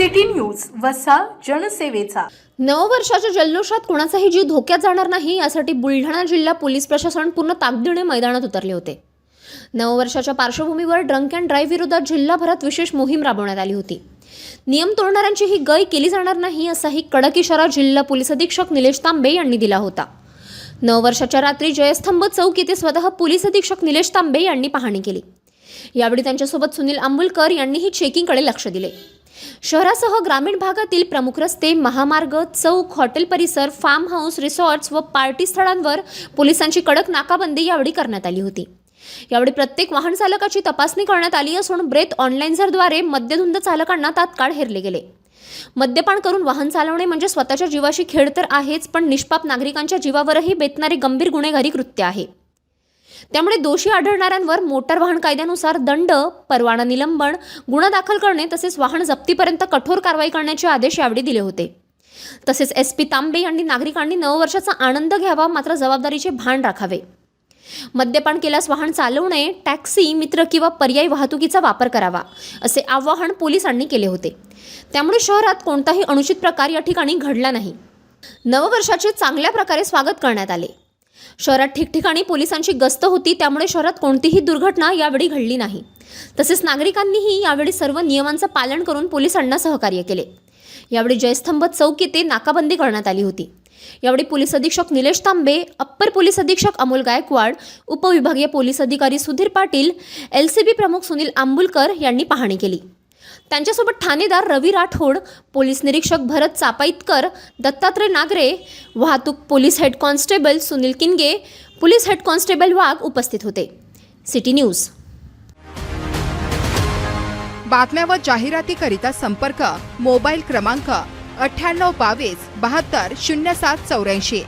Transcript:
City news वसा जनसेवेचा. नववर्षाच्या जल्लोषात कोणाचाही जीव धोक्यात जाणार नाही यासाठी बुलढाणा जिल्हा पोलीस प्रशासन पूर्ण ताकदीने मैदानात उतरले होते. नववर्षाच्या पार्श्वभूमीवर ड्रंक अँड ड्राईव्ह विरोधात जिल्हाभरात विशेष मोहीम राबवण्यात आली होती. नियम तोडणाऱ्यांची ही गय केली जाणार नाही असाही कडक इशारा जिल्हा पोलीस अधीक्षक निलेश तांबे यांनी दिला होता. नववर्षाच्या रात्री जयस्तंभ चौक येथे स्वतः पोलीस अधीक्षक निलेश तांबे यांनी पाहणी केली. यावेळी त्यांच्यासोबत सुनील आंबुलकर यांनीही चेकिंगकडे लक्ष दिले. शहरासह ग्रामीण भागातील प्रमुख रस्ते महामार्ग चौक हॉटेल परिसर फार्म हाऊस रिसॉर्ट्स व पार्टी स्थळांवर पोलिसांची कडक नाकाबंदी यावेळी करण्यात आली होती. यावेळी प्रत्येक वाहन चालकाची तपासणी करण्यात आली असून ब्रेथ ऑनलाईनझरद्वारे मद्यधुंद चालकांना तात्काळ हेरले गेले. मद्यपान करून वाहन चालवणे म्हणजे स्वतःच्या जीवाशी खेळ तर आहेच पण निष्पाप नागरिकांच्या जीवावरही बेतणारे गंभीर गुन्हेगारी कृत्य आहे. त्यामुळे दोषी आढळणाऱ्यांवर मोटार वाहन कायद्यानुसार दंड परवाना निलंबन गुन्हा दाखल करणे तसेच वाहन जप्तीपर्यंत कठोर कारवाई करण्याचे आदेश यावेळी दिले होते. तसेच एस पी तांबे यांनी नागरिकांनी नववर्षाचा आनंद घ्यावा मात्र जबाबदारीचे भान राखावे. मद्यपान केल्यास वाहन चालवणे टॅक्सी मित्र किंवा पर्यायी वाहतुकीचा वापर करावा असे आवाहन पोलिसांनी केले होते. त्यामुळे शहरात कोणताही अनुचित प्रकार या ठिकाणी घडला नाही. नववर्षाचे चांगल्या प्रकारे स्वागत करण्यात आले. शहरात ठिकठिकाणी पोलिसांची गस्त होती त्यामुळे शहरात कोणतीही दुर्घटना यावेळी घडली नाही. तसेच नागरिकांनीही यावेळी सर्व नियमांचं पालन करून पोलिसांना सहकार्य केले. यावेळी जयस्तंभ चौक येथे नाकाबंदी करण्यात आली होती. यावेळी पोलीस अधीक्षक निलेश तांबे अप्पर पोलीस अधीक्षक अमोल गायकवाड उपविभागीय पोलीस अधिकारी Sudhir Patil L C B प्रमुख सुनील आंबुलकर यांनी पाहणी केली. त्यांच्यासोबत ठाणेदार रवी राठोड पोलीस निरीक्षक भरत चापाईतकर दत्तात्रय नागरे वाहतूक police head constable Sunil Kinge police head constable Wagh उपस्थित होते. City news. बातम्या व जाहिरातीकरिता संपर्क मोबाईल क्रमांक अठ्ठ्याण्णव बावीस बहात्तर शून्य सात चौऱ्याऐंशी.